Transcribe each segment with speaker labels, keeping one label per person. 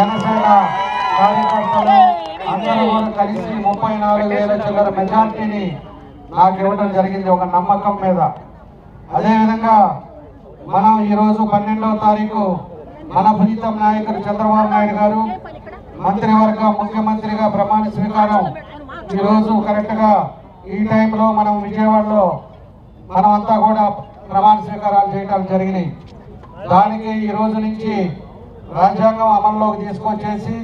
Speaker 1: జనసేన కార్యకర్తలు అందరూ కూడా కలిసి ముప్పై నాలుగు వేల చిల్లర మెజార్టీని నాకు ఇవ్వడం జరిగింది ఒక నమ్మకం మీద. అదేవిధంగా మనం ఈరోజు పన్నెండవ తారీఖు మన ప్రీతం నాయకుడు చంద్రబాబు నాయుడు గారు మంత్రివర్గ ముఖ్యమంత్రిగా ప్రమాణ స్వీకారం ఈరోజు కరెక్ట్గా ఈ టైంలో మనం విజయవాడలో మనమంతా కూడా ప్రమాణ స్వీకారాలు చేయడం జరిగినాయి. దానికి ఈ రోజు నుంచి రాజ్యాంగం అమల్లోకి తీసుకొచ్చేసి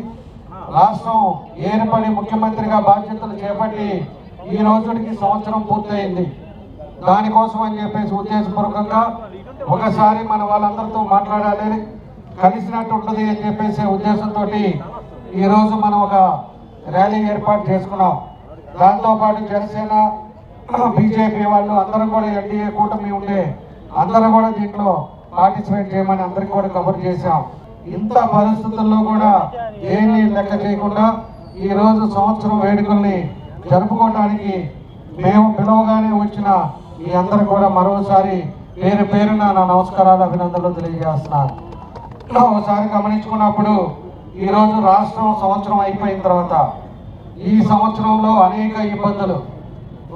Speaker 1: రాష్ట్రం ఏర్పడి ముఖ్యమంత్రిగా బాధ్యతలు చేపట్టి ఈ రోజుకి సంవత్సరం పూర్తయింది. దానికోసం అని చెప్పేసి ఉద్దేశపూర్వకంగా ఒకసారి మన వాళ్ళందరితో మాట్లాడాలి. కలిసినట్టు ఉంటుంది అని చెప్పేసి ఉద్దేశంతో ఈరోజు మనం ఒక ర్యాలీ ఏర్పాటు చేసుకున్నాం. దాంతోపాటు జనసేన బీజేపీ వాళ్ళు అందరం కూడా ఎన్డీఏ కూటమి ఉండే అందరూ కూడా దీంట్లో పార్టిసిపేట్ చేయమని అందరికి కూడా కబుర్ చేశాం. ఇంత పరిస్థితుల్లో కూడా ఏమీ లెక్క చేయకుండా ఈ రోజు సంవత్సరం వేడుకల్ని జరుపుకోవడానికి మేము పిలవగానే వచ్చిన మీ అందరూ కూడా మరోసారి పేరు పేరున నా నమస్కారాలు అభినందనలు తెలియజేస్తున్నాను. ఒకసారి గమనించుకున్నప్పుడు ఈరోజు రాష్ట్రం సంవత్సరం అయిపోయిన తర్వాత ఈ సంవత్సరంలో అనేక ఇబ్బందులు.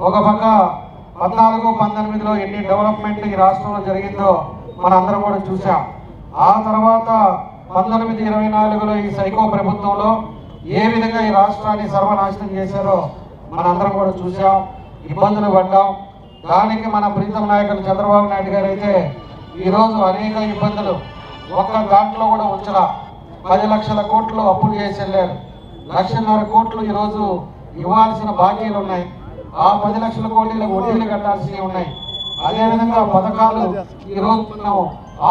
Speaker 1: ఒక పక్క పద్నాలుగు పంతొమ్మిదిలో ఎన్ని డెవలప్మెంట్ ఈ రాష్ట్రంలో జరిగిందో మనందరం కూడా చూసాం ఆ తర్వాత పంతొమ్మిది ఇరవై నాలుగులో ఈ సైకో ప్రభుత్వంలో ఏ విధంగా ఈ రాష్ట్రాన్ని సర్వనాశనం చేశారో మనందరం కూడా చూసాం ఇబ్బందులు పడ్డాం. దానికి మన ప్రీతం నాయకులు చంద్రబాబు నాయుడు గారు అయితే ఈరోజు అనేక ఇబ్బందులు ఒక్క దాంట్లో కూడా ఉంచలా. పది లక్షల కోట్లు అప్పులు చేసి వెళ్ళారు. లక్షన్నర కోట్లు ఈరోజు ఇవ్వాల్సిన బాకీలు ఉన్నాయి. ఆ పది లక్షల కోట్లకు వడ్డీలు కట్టాల్సినవి ఉన్నాయి. అదేవిధంగా పథకాలు ఈ రోజు మనం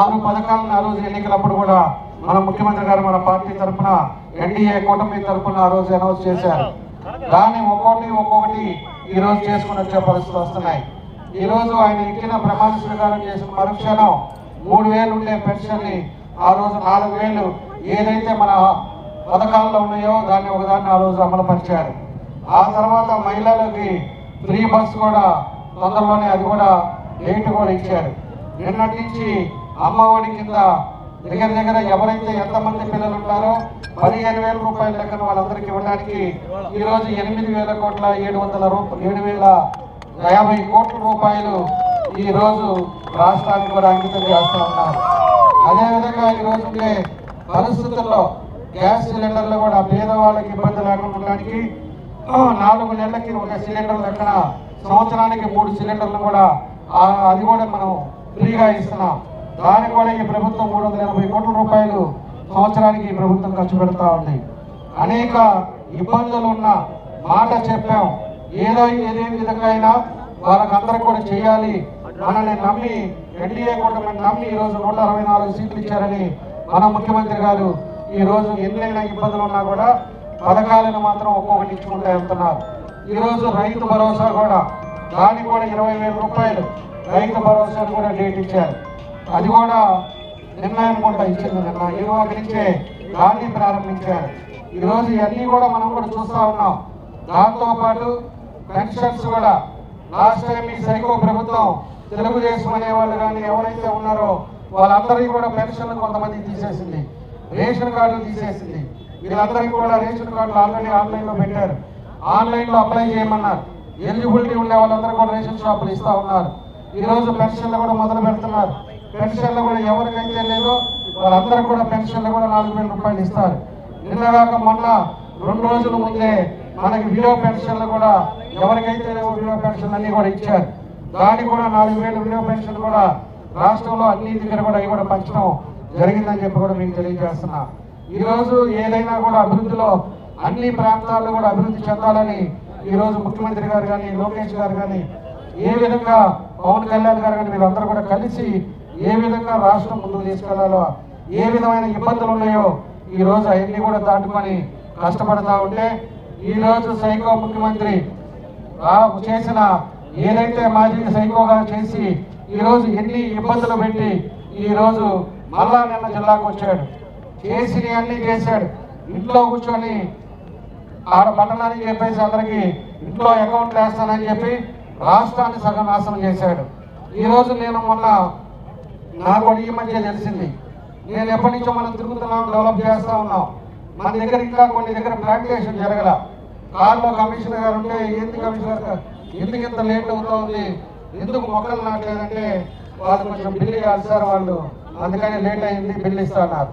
Speaker 1: ఆరు పథకాలను ఆ రోజు ఎన్నికలప్పుడు కూడా మన ముఖ్యమంత్రి గారు మన పార్టీ తరఫున ఎన్డీఏ కూటమి తరఫున ఆ రోజు అనౌన్స్ చేశారు. దాన్ని ఒక్కొక్కటి ఒక్కొక్కటి ఈ రోజు చేసుకుని వచ్చే పరిస్థితులు వస్తున్నాయి. ఈ రోజు ఆయన ఎక్కిన ప్రమాణ స్వీకారం చేసిన మరుక్షణం మూడు వేలు ఉండే పెన్షన్ని ఆ రోజు నాలుగు వేలు ఏదైతే మన పథకాల్లో ఉన్నాయో దాన్ని ఒకదాన్ని ఆ రోజు అమలు పరిచారు ఆ తర్వాత మహిళలకి ఫ్రీ బస్ కూడా తొందరలోనే అది కూడా డేట్ కూడా ఇచ్చారు. నిన్నటి నుంచి అమ్మఒడి కింద దగ్గర దగ్గర ఎవరైతే ఎంతమంది పిల్లలు ఉన్నారో పదిహేను వేల రూపాయల లెక్కన వాళ్ళందరికీ ఇవ్వడానికి ఈరోజు ఎనిమిది వేల కోట్ల ఏడు వందల రూపాయలు ఏడు వేల యాభై కోట్ల రూపాయలు ఈరోజు రాష్ట్రానికి కూడా అంకితం చేస్తూ ఉన్నారు. అదేవిధంగా ఈ రోజు ఉండే పరిస్థితుల్లో గ్యాస్ సిలిండర్లు కూడా పేదవాళ్ళకి ఇబ్బంది లేకుండా ఉండడానికి నాలుగు నెలలకి ఒక సిలిండర్ లెక్కన సంవత్సరానికి మూడు సిలిండర్లు కూడా అది కూడా మనం ఫ్రీగా ఇస్తున్నాం. దానికి కూడా ఈ ప్రభుత్వం మూడు వందల ఎనభై కోట్ల రూపాయలు సంవత్సరానికి ఈ ప్రభుత్వం ఖర్చు పెడతా ఉంది. అనేక ఇబ్బందులు ఉన్న మాట చెప్పాం. ఏదో ఏదే విధంగా అయినా వాళ్ళకందరూ కూడా చేయాలి. మనల్ని నమ్మి ఎన్డీఏ కూటమి నమ్మి ఈ రోజు నూట అరవై నాలుగు సీట్లు ఇచ్చారని మన ముఖ్యమంత్రి గారు ఈ రోజు ఎన్నైనా ఇబ్బందులు ఉన్నా కూడా పథకాలను మాత్రం ఒక్కొక్కటి ఇచ్చుకుంటూ వెళ్తున్నారు. ఈరోజు రైతు భరోసా కూడా దానికి కూడా ఇరవై వేల రూపాయలు రైతు భరోసా కూడా డేట్ ఇచ్చారు. అది కూడా నిన్న అనుకుంటా ఇచ్చింది నిన్న ఇరవై నుంచే దాన్ని ప్రారంభించారు. ఈరోజు ఇవన్నీ కూడా మనం కూడా చూస్తూ ఉన్నాం. దాంతో పాటు పెన్షన్స్ కూడా లాస్ట్ టైం ఈ సైకో ప్రభుత్వం తెలుగుదేశం అనే వాళ్ళు కానీ ఎవరైతే ఉన్నారో వాళ్ళందరికీ కూడా పెన్షన్లు కొంతమంది తీసేసింది. రేషన్ కార్డులు తీసేసింది. వీళ్ళందరికీ కూడా రేషన్ కార్డులు ఆల్రెడీ ఆన్లైన్లో పెట్టారు. ఆన్లైన్లో అప్లై చేయమన్నారు. ఎలిజిబిలిటీ ఉండే వాళ్ళందరూ కూడా రేషన్ షాపులు ఇస్తూ ఉన్నారు. ఈరోజు పెన్షన్లు కూడా మొదలు పెడుతున్నారు. పెన్షన్లు కూడా ఎవరికైతే లేదో వాళ్ళందరూ కూడా పెన్షన్లు కూడా నాలుగు వేల రూపాయలు ఇస్తారు. నిన్నగాక మొన్న రెండు రోజుల ముందే మనకి విడో పెన్షన్లు కూడా ఎవరికైతే లేవో విడో పెన్షన్ అన్ని కూడా ఇచ్చారు. దానికి కూడా నాలుగు వేలు విడో పెన్షన్ కూడా రాష్ట్రంలో అన్ని దగ్గర కూడా ఇవి కూడా పంచడం జరిగిందని చెప్పి కూడా మీకు తెలియజేస్తున్నా. ఈరోజు ఏదైనా కూడా అభివృద్ధిలో అన్ని ప్రాంతాల్లో కూడా అభివృద్ధి చెందాలని ఈరోజు ముఖ్యమంత్రి గారు కానీ లోకేష్ గారు కానీ ఏ విధంగా పవన్ కళ్యాణ్ గారు కానీ వీళ్ళందరూ కూడా కలిసి ఏ విధంగా రాష్ట్రం ముందుకు తీసుకెళ్ళాలో ఏ విధమైన ఇబ్బందులు ఉన్నాయో ఈ రోజు అవన్నీ కూడా దాటుకొని కష్టపడతా ఉంటే ఈ రోజు సైకో ముఖ్యమంత్రి చేసిన ఏదైతే మాజీ సైకోగా చేసి ఈ రోజు ఎన్ని ఇబ్బందులు పెట్టి ఈ రోజు మళ్ళా నిన్న జిల్లాకు వచ్చాడు. చేసి అన్ని చేశాడు. ఇంట్లో కూర్చొని ఆడ పట్టణానికి చెప్పేసి అందరికి ఇంట్లో అకౌంట్లు వేస్తానని చెప్పి రాష్ట్రాన్ని సగం నాశనం చేశాడు. ఈరోజు నేను మొన్న నాకు ఈ మధ్య తెలిసింది. నేను ఎప్పటి నుంచో మనం తిరుగుతున్నాం డెవలప్ చేస్తా ఉన్నాం. మన దగ్గర ఇంకా కొన్ని దగ్గర ప్లాంటేషన్ జరగల. కార్లో కమిషనర్ గారు ఉంటే ఏంది కమిషనర్ గారు? ఎందుకు ఇంత లేట్ అవుతుంది? ఎందుకు మొక్కలు నాటలేదంటే వాళ్ళు కొంచెం బిల్లు ఇవ్వాలి సార్ వాళ్ళు. అందుకని లేట్ అయింది బిల్లు ఇస్తున్నారు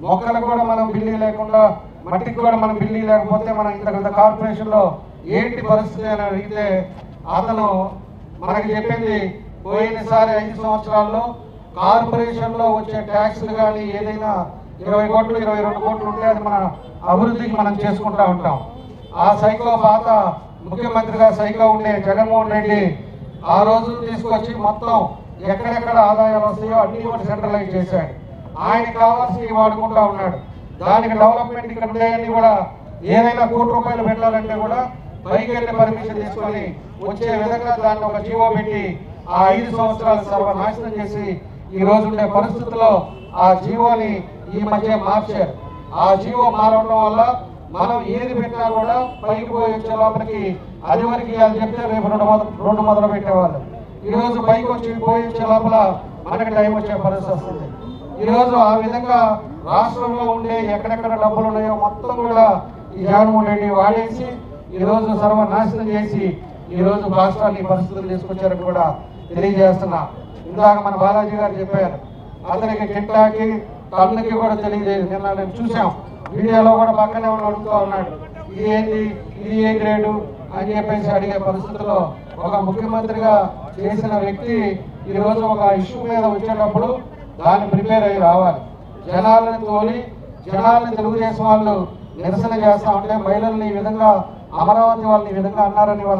Speaker 1: మొక్కలకు కూడా మనం బిల్లు లేకుండా మట్టికి కూడా మనం బిల్లు లేకపోతే మనం ఇంత కార్పొరేషన్లో ఏంటి పరిస్థితి అని అడిగితే అతను మనకి చెప్పింది పోయినసారి ఐదు సంవత్సరాల్లో కార్పొరేషన్లో వచ్చే ట్యాక్స్లు కానీ ఏదైనా ఇరవై కోట్లు ఇరవై రెండు కోట్లు ఉంటే అది మన అభివృద్ధికి మనం చేసుకుంటా ఉంటాం. ఆ సైకో పాత ముఖ్యమంత్రిగా సైకో ఉండే జగన్మోహన్ రెడ్డి ఆ రోజు తీసుకొచ్చి మొత్తం ఎక్కడెక్కడ ఆదాయాలు వస్తాయో అన్ని కూడా సెంట్రలైజ్ చేశాడు. ఆయనకి కావాల్సి వాడుకుంటా ఉన్నాడు. దానికి డెవలప్మెంట్ ఇక్కడ ఉండేవన్నీ కూడా ఏదైనా కోటి రూపాయలు పెట్టాలంటే కూడా పైకి వెళ్ళి పర్మిషన్ తీసుకొని వచ్చే విధంగా దాన్ని ఒక జీవో పెట్టి ఆ ఐదు సంవత్సరాలు సర్వనాశనం చేసి ఈ రోజు ఉండే పరిస్థితుల్లో ఆ జీవోని ఈ మధ్య మార్చారు. ఆ జీవో మారడం వల్ల మనం ఏది పెట్టినా కూడా పైకి పోయి వచ్చే లోపలికి అది వరకు ఇవ్వాలి చెప్తే రేపు రెండు మొదలు రెండు మొదలు పెట్టేవాళ్ళు. ఈరోజు పైకి వచ్చి పోయి వచ్చే లోపల మనకి టైం వచ్చే పరిస్థితి వస్తుంది. ఈరోజు ఆ విధంగా రాష్ట్రంలో ఉండే ఎక్కడెక్కడ డబ్బులు ఉన్నాయో మొత్తం కూడా ఈ జగన్మోహన్ రెడ్డి వాడేసి ఈరోజు సర్వనాశనం చేసి ఈరోజు రాష్ట్రాన్ని పరిస్థితులు తీసుకొచ్చారని కూడా తెలియజేస్తున్నా. ఇందాక మన బాలాజీ గారు చెప్పారు. అతనికి కింటాకి టన్నుకి కూడా తెలియజేది నిన్న నేను చూసాం వీడియోలో కూడా పక్కనే ఉండి అడుగుతూ ఉన్నాడు. ఇది ఏంటి ఇది ఏ గ్రేడు? అని చెప్పేసి అడిగే పరిస్థితుల్లో ఒక ముఖ్యమంత్రిగా చేసిన వ్యక్తి ఈ రోజు ఒక ఇష్యూ మీద వచ్చేటప్పుడు దాన్ని ప్రిపేర్ అయ్యి రావాలి. జనాలను తోలి జనాలను తెలుగుదేశం వాళ్ళు నిరసన చేస్తా ఉంటే మహిళల్ని ఈ విధంగా అమరావతి వాళ్ళని ఈ విధంగా అన్నారని వాళ్ళు